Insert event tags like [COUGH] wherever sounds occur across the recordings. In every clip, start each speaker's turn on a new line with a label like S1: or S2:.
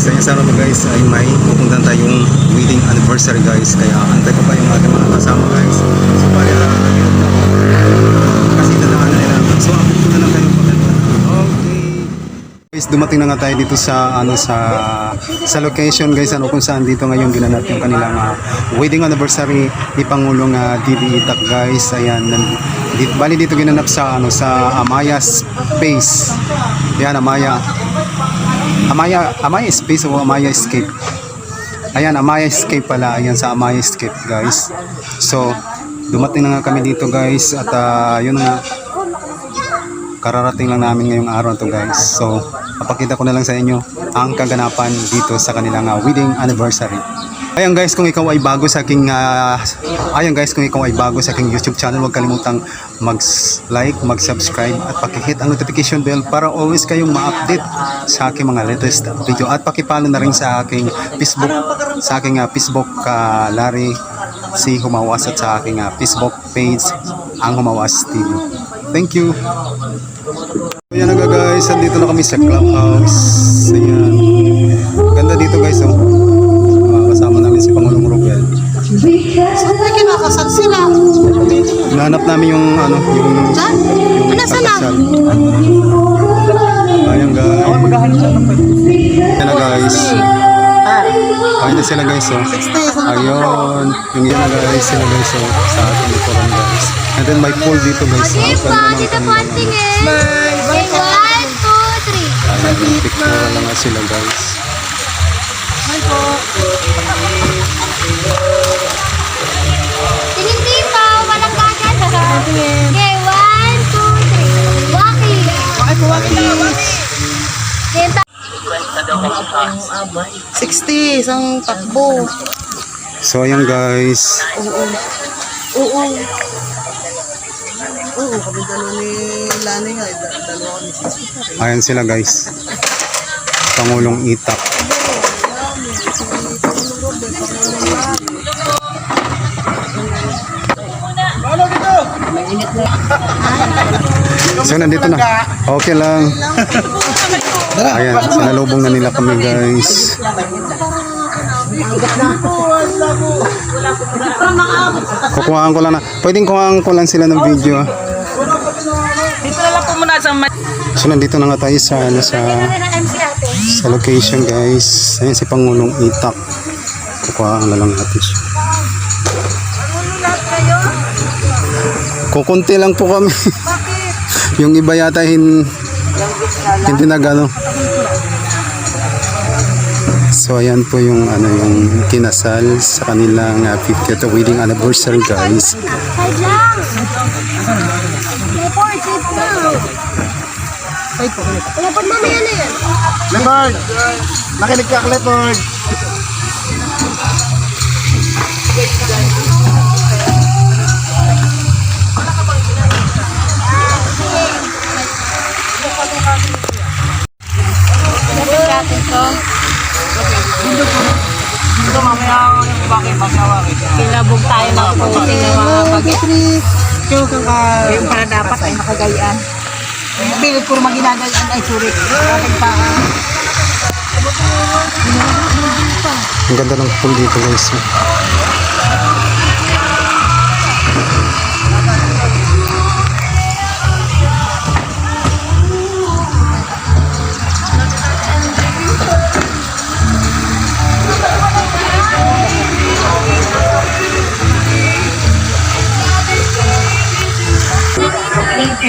S1: guys, ayun sa to guys ay may pupuntahan tayong wedding anniversary guys. Kaya antay pa yung ating mga kasama guys. So bali na kasi dadaanan nila. So ko na lang kayo pag Okay. Guys, dumating na nga tayo dito sa ano sa sa location guys ano kung saan dito ngayon ginanap yung kanilang ah, wedding anniversary ni Pangulong uh, Didi Itak guys. Ayan, dito, bali dito ginanap sa ano sa Amaya Space. Yan Amaya. Amaya Amaya Space o Amaya Escape. Ayan, Amaya Escape pala. Ayan sa Amaya Escape guys. So, dumating na nga kami dito guys at ah, yun nga kararating lang namin ngayong araw to guys. So, papakita ko na lang sa inyo ang kaganapan dito sa kanilang uh, wedding anniversary. Ayan guys, kung ikaw ay bago sa aking uh, ayan guys, kung ikaw ay bago sa aking YouTube channel, huwag kalimutang mag-like, mag-subscribe at paki-hit ang notification bell para always kayong ma-update sa aking mga latest video at paki-follow na rin sa aking Facebook sa aking uh, Facebook uh, Larry si Humawas at sa aking uh, Facebook page ang Humawas TV. Thank you. Ayan na guys, andito na kami sa clubhouse. Ayan. Ganda dito guys oh. Nahanap namin yung ano, yung
S2: Saan?
S1: yung
S2: Ano, saan na?
S1: pagkasal. Ayan guys. Ayan na guys. Ayan na sila guys oh. Ayun. Yung yan na guys, sila guys oh. Sa ating likuran guys. And then may pool dito guys. Oh.
S3: Sige po,
S1: Ganda ng
S3: dito ang
S1: kanilang-
S3: tingin. Okay, one, two, three.
S1: Ayan, yung picture lang nga sila guys.
S2: 60, isang takbo.
S1: So ayan guys.
S2: Oo. Oo. Oo, kami dalawa ni Lani nga. da- Dalawa kami 60
S1: Ayan sila guys. Pangulong Itak. So nandito na. Okay lang. [LAUGHS] Ayan, sinalubong na nila kami guys. Kukuhaan ko lang na. Pwedeng kuhaan ko lang sila ng video.
S2: Dito na lang po muna sa
S1: So nandito na nga tayo sa ano sa sa location guys. Ayan si Pangulong Itak. Kukuhaan na lang natin siya. Kukunti lang po kami. [LAUGHS] yung iba yata hin, hindi na gano. So ayan po yung ano yung kinasal sa kanilang uh, 50th wedding anniversary guys.
S3: Mamaya na yan.
S4: Leopard! Nakinig ka, Leopard!
S2: Kilabog bagay. Yung para dapat ay nakagayaan. Pilit ko naman ginagayaan ay surit. Ating pa.
S1: Ang ganda ng pool dito guys.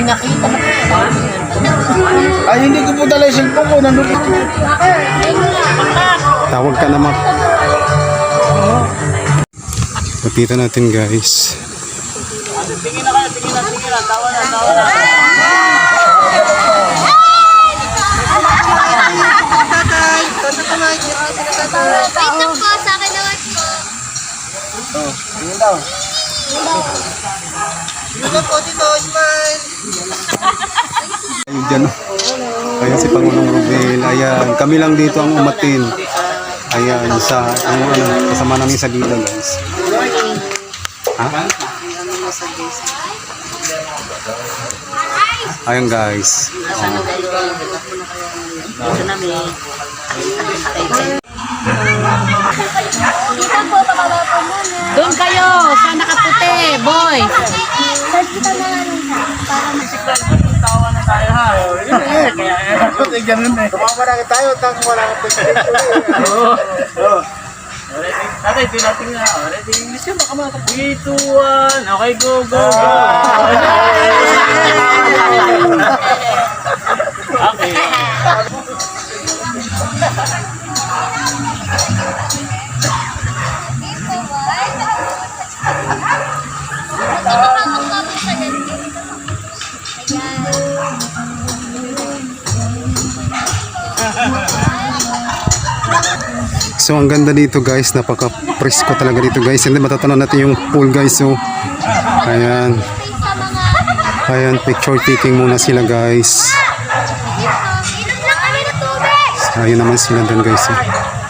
S2: Pinakita mo.
S4: Ay, hindi ko po dala yung cellphone ko. Nandun po.
S1: Tawag ka naman. Lapitan natin guys.
S3: Wait lang po, sa akin naman po.
S1: Ayun dyan. Ayan si Pangulong Rubel. Ayan. Kami lang dito ang umatin. Ayan. Sa, ang, ano, kasama namin sa gila guys. Ha? Ayun guys.
S2: Doon kayo, sa nakaputi, boy.
S3: Tapos kita na lang isa. Para mas...
S4: Eh, ganun eh. Tumama na tayo, tang wala kang presidente.
S5: Tatay, ito natin nga. Ready, English yun. Baka mga 3, 2, 1. Okay, go, go, go. Okay.
S1: So ang ganda dito guys, napaka-presko talaga dito guys. Hindi matatanaw natin yung pool guys. So, ayan.
S3: sa mga...
S1: Ayan, picture taking muna sila guys.
S3: Tubig!
S1: Ayun naman sila doon guys. eh.